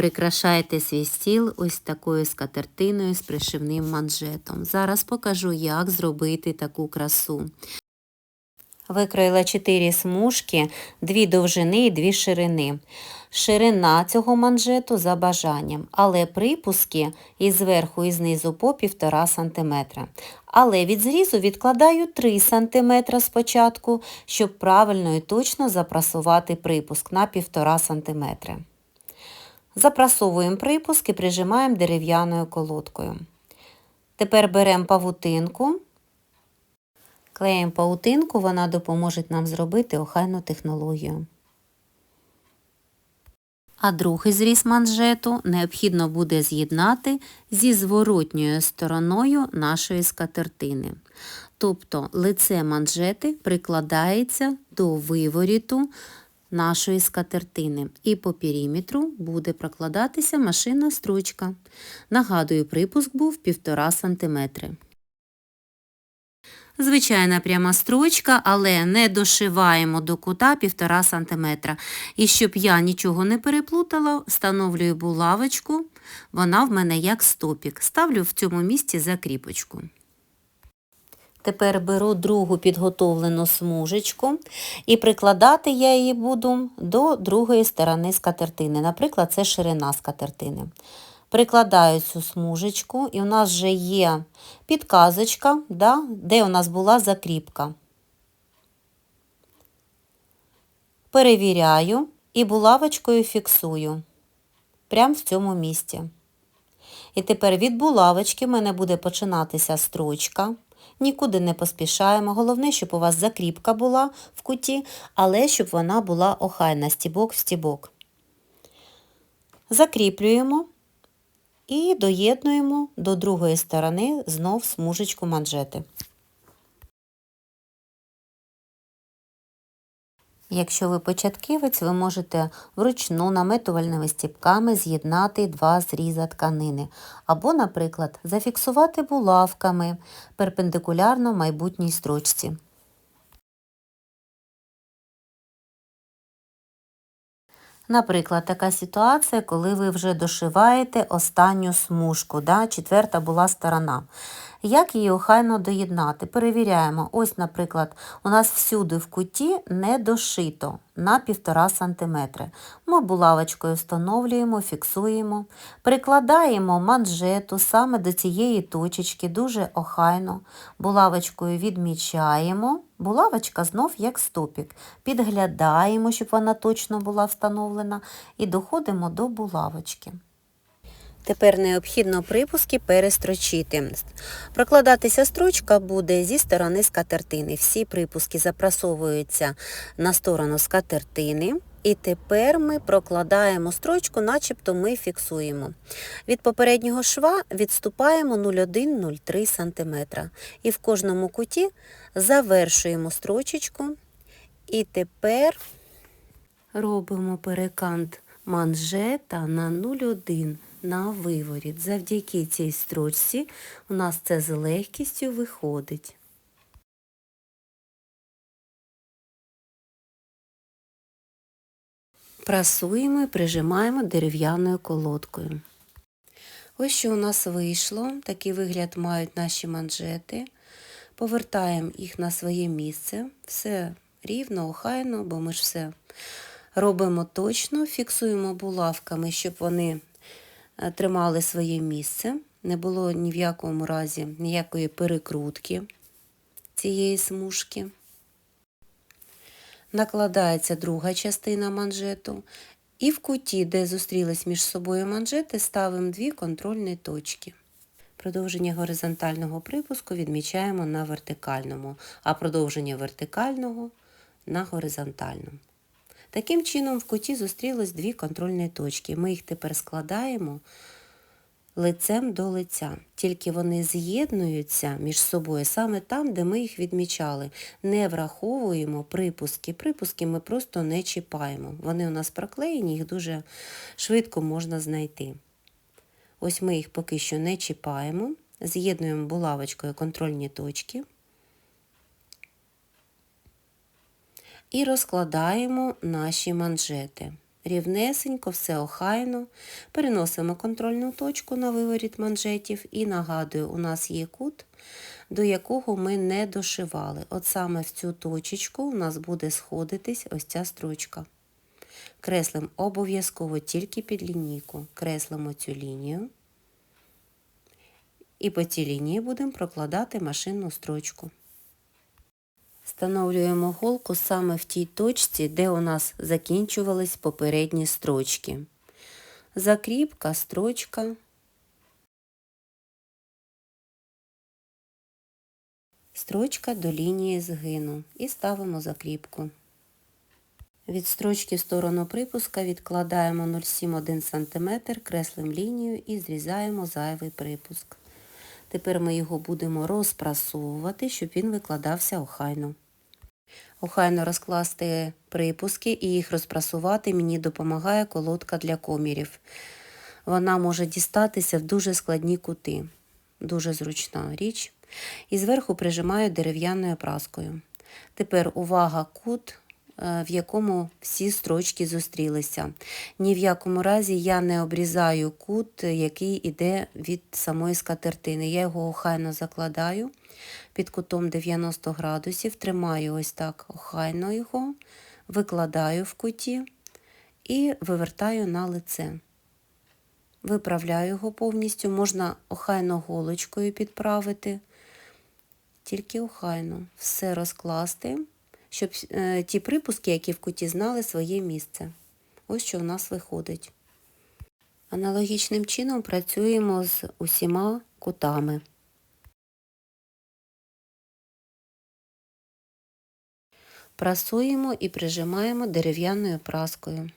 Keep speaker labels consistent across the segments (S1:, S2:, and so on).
S1: Прикрашайте свій стіл ось такою скатертиною з пришивним манжетом. Зараз покажу, як зробити таку красу. Викроїла 4 смужки, 2 довжини і 2 ширини. Ширина цього манжету за бажанням, але припуски і зверху і знизу по 1,5 см. Але від зрізу відкладаю 3 см спочатку, щоб правильно і точно запрасувати припуск на 1,5 см. Запрасовуємо припуск і прижимаємо дерев'яною колодкою. Тепер беремо павутинку. Клеїмо паутинку, вона допоможе нам зробити охайну технологію. А другий зріз манжету необхідно буде з'єднати зі зворотньою стороною нашої скатертини. Тобто лице манжети прикладається до виворіту нашої скатертини і по периметру буде прокладатися машинна стручка. Нагадую, припуск був 1,5 см. Звичайна пряма строчка, але не дошиваємо до кута 1,5 см. І щоб я нічого не переплутала, встановлюю булавочку, вона в мене як стопік. Ставлю в цьому місці закріпочку. Тепер беру другу підготовлену смужечку і прикладати я її буду до другої сторони скатертини. Наприклад, це ширина скатертини. Прикладаю цю смужечку, і у нас вже є підказочка, да, де у нас була закріпка. Перевіряю і булавочкою фіксую прямо в цьому місці. І тепер від булавочки в мене буде починатися строчка. Нікуди не поспішаємо. Головне, щоб у вас закріпка була в куті, але щоб вона була охайна стібок в стібок. Закріплюємо і доєднуємо до другої сторони знов смужечку манжети. Якщо ви початківець, ви можете вручну наметувальними стіпками з'єднати два зріза тканини, або, наприклад, зафіксувати булавками перпендикулярно майбутній строчці. Наприклад, така ситуація, коли ви вже дошиваєте останню смужку, да, четверта була сторона. Як її охайно доєднати? Перевіряємо. Ось, наприклад, у нас всюди в куті не дошито на 1,5 см. Ми булавочкою встановлюємо, фіксуємо, прикладаємо манжету саме до цієї точечки, дуже охайно, булавочкою відмічаємо. Булавочка знов як стопік. Підглядаємо, щоб вона точно була встановлена, і доходимо до булавочки. Тепер необхідно припуски перестрочити. Прокладатися строчка буде зі сторони скатертини. Всі припуски запрасовуються на сторону скатертини. І тепер ми прокладаємо строчку, начебто ми фіксуємо. Від попереднього шва відступаємо 0,1-0,3 см. І в кожному куті завершуємо строчечку. І тепер робимо перекант манжета на 0,1 на виворіт. Завдяки цій строчці у нас це з легкістю виходить. Прасуємо і прижимаємо дерев'яною колодкою. Ось що у нас вийшло. Такий вигляд мають наші манжети. Повертаємо їх на своє місце. Все рівно, охайно, бо ми ж все робимо точно, фіксуємо булавками, щоб вони тримали своє місце, не було ні в якому разі ніякої перекрутки цієї смужки. Накладається друга частина манжету, і в куті, де зустрілись між собою манжети, ставимо дві контрольні точки. Продовження горизонтального припуску відмічаємо на вертикальному, а продовження вертикального на горизонтальному. Таким чином, в куті зустрілись дві контрольні точки. Ми їх тепер складаємо лицем до лиця. Тільки вони з'єднуються між собою саме там, де ми їх відмічали. Не враховуємо припуски. Припуски ми просто не чіпаємо. Вони у нас проклеєні, їх дуже швидко можна знайти. Ось ми їх поки що не чіпаємо, з'єднуємо булавочкою контрольні точки. І розкладаємо наші манжети. рівнесенько, все охайно. Переносимо контрольну точку на виворіт манжетів і нагадую, у нас є кут, до якого ми не дошивали. От саме в цю точечку у нас буде сходитись ось ця строчка. Креслимо обов'язково тільки під лінійку. Креслимо цю лінію. І по цій лінії будемо прокладати машинну строчку. Встановлюємо голку саме в тій точці, де у нас закінчувались попередні строчки. Закріпка, строчка. Строчка до лінії згину і ставимо закріпку. Від строчки в сторону припуска відкладаємо 0,71 см, креслим лінію і зрізаємо зайвий припуск. Тепер ми його будемо розпрасовувати, щоб він викладався охайно. Охайно розкласти припуски і їх розпрасувати мені допомагає колодка для комірів. Вона може дістатися в дуже складні кути. Дуже зручна річ. І зверху прижимаю дерев'яною праскою. Тепер увага, кут, в якому всі строчки зустрілися. Ні в якому разі я не обрізаю кут, який йде від самої скатертини. Я його охайно закладаю під кутом 90 градусів, тримаю ось так охайно його, викладаю в куті і вивертаю на лице. Виправляю його повністю, можна охайно голочкою підправити, тільки охайно все розкласти, щоб е, ті припуски, які в куті знали своє місце. Ось що в нас виходить. Аналогічним чином працюємо з усіма кутами. Прасуємо і прижимаємо дерев'яною праскою.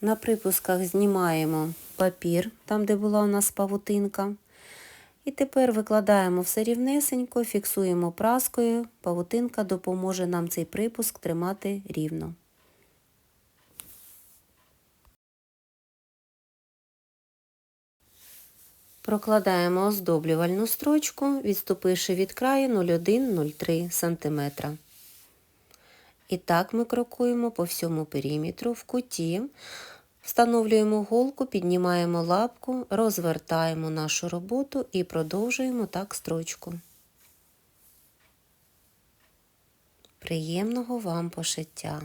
S1: На припусках знімаємо папір, там де була у нас павутинка. І тепер викладаємо все рівнесенько, фіксуємо праскою, павутинка допоможе нам цей припуск тримати рівно. Прокладаємо оздоблювальну строчку, відступивши від краю 0,1-0,3 см. І так ми крокуємо по всьому периметру в куті, встановлюємо голку, піднімаємо лапку, розвертаємо нашу роботу і продовжуємо так строчку. Приємного вам пошиття!